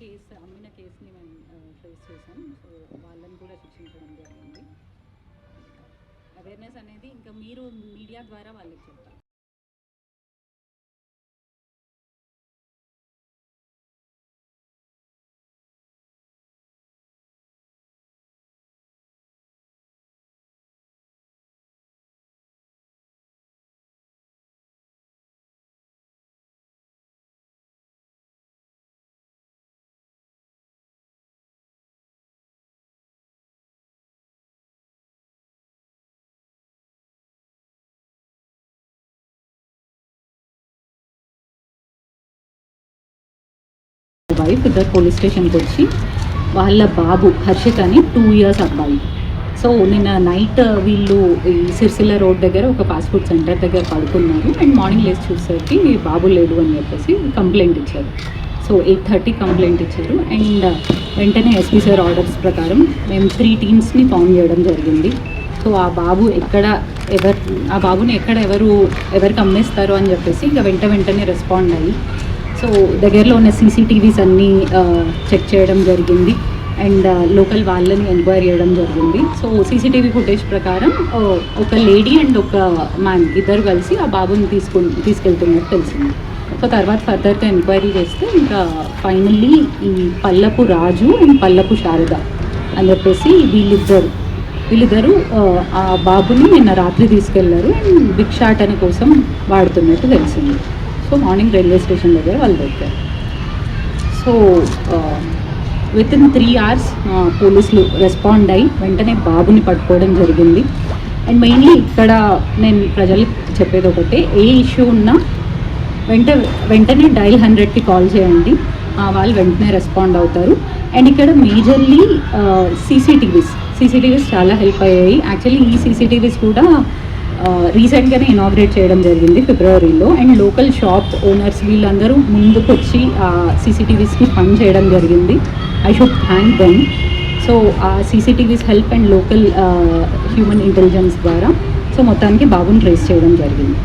Case అమ్మిన కేసుని మేము ఫేస్ చేసాం సో వాళ్ళని కూడా శిక్షించడం జరిగింది. అవేర్నెస్ అనేది ఇంకా మీరు మీడియా ద్వారా వాళ్ళకి చెప్తారు వైఫ్ ఇద్దరు పోలీస్ స్టేషన్కి వచ్చి వాళ్ళ బాబు హర్షిత్ అని టూ ఇయర్స్ అబ్బాయి. సో నిన్న నైట్ వీళ్ళు ఈ సిరిసిల్ల రోడ్ దగ్గర ఒక ఫాస్ట్ ఫుడ్ సెంటర్ దగ్గర పడుకున్నారు అండ్ మార్నింగ్ లేచి చూసేసరికి బాబు లేడు అని చెప్పేసి కంప్లైంట్ ఇచ్చారు. సో ఎయిట్ థర్టీ కంప్లైంట్ ఇచ్చారు అండ్ వెంటనే ఎస్పీ సార్ ఆర్డర్స్ ప్రకారం మేము త్రీ టీమ్స్ని ఫామ్ చేయడం జరిగింది. సో ఆ బాబు ఎక్కడ ఎవరు ఆ బాబుని ఎక్కడ ఎవరు ఎవరికి అమ్మేస్తారు అని చెప్పేసి ఇంకా వెంట వెంటనే రెస్పాండ్ అయ్యి సో దగ్గరలో ఉన్న సీసీటీవీస్ అన్నీ చెక్ చేయడం జరిగింది. అండ్ లోకల్ వాళ్ళని ఎంక్వైరీ చేయడం జరిగింది. సో సీసీటీవీ ఫుటేజ్ ప్రకారం ఒక లేడీ అండ్ ఒక మ్యాన్ ఇద్దరు కలిసి ఆ బాబుని తీసుకు తీసుకెళ్తున్నట్టు తెలిసింది. సో తర్వాత ఫర్దర్గా ఎంక్వైరీ చేస్తే ఇంకా ఫైనల్లీ ఈ పల్లపు రాజు అండ్ పల్లపు శారద అని చెప్పేసి వీళ్ళిద్దరు వీళ్ళిద్దరూ ఆ బాబుని నిన్న రాత్రి తీసుకెళ్ళారు. అండ్ భిక్షాటన కోసం వాడుతున్నట్టు తెలిసింది. సో మార్నింగ్ రైల్వే స్టేషన్ దగ్గర వాళ్ళు దొరికారు. So within three hours పోలీసులు రెస్పాండ్ అయ్యి వెంటనే బాబుని పట్టుకోవడం జరిగింది. అండ్ మెయిన్లీ ఇక్కడ నేను ప్రజలకు చెప్పేది ఒకటే ఏ ఇష్యూ ఉన్నా వెంట వెంటనే డైల్ హండ్రెడ్కి కాల్ చేయండి. ఆ, వాళ్ళు వెంటనే రెస్పాండ్ అవుతారు. అండ్ ఇక్కడ మేజర్లీ సీసీటీవీస్ సీసీటీవీస్ చాలా హెల్ప్ అయ్యాయి. యాక్చువల్లీ ఈ సీసీటీవీస్ కూడా రీసెంట్గానే ఇనాగ్రేట్ చేయడం జరిగింది ఫిబ్రవరిలో అండ్ లోకల్ షాప్ ఓనర్స్ వీళ్ళందరూ ముందుకు వచ్చి ఆ సీసీటీవీస్కి ఫండ్ చేయడం జరిగింది. I should thank them so ఆ CCTVs help and local human intelligence ద్వారా సో మొత్తానికి బాబుని ట్రేస్ చేయడం జరిగింది.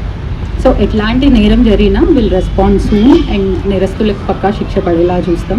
సో ఎట్లాంటి నేరం జరిగినా విల్ రెస్పాండ్ సూన్ అండ్ నేరస్తులకు పక్కా శిక్ష పడేలా చూస్తాం.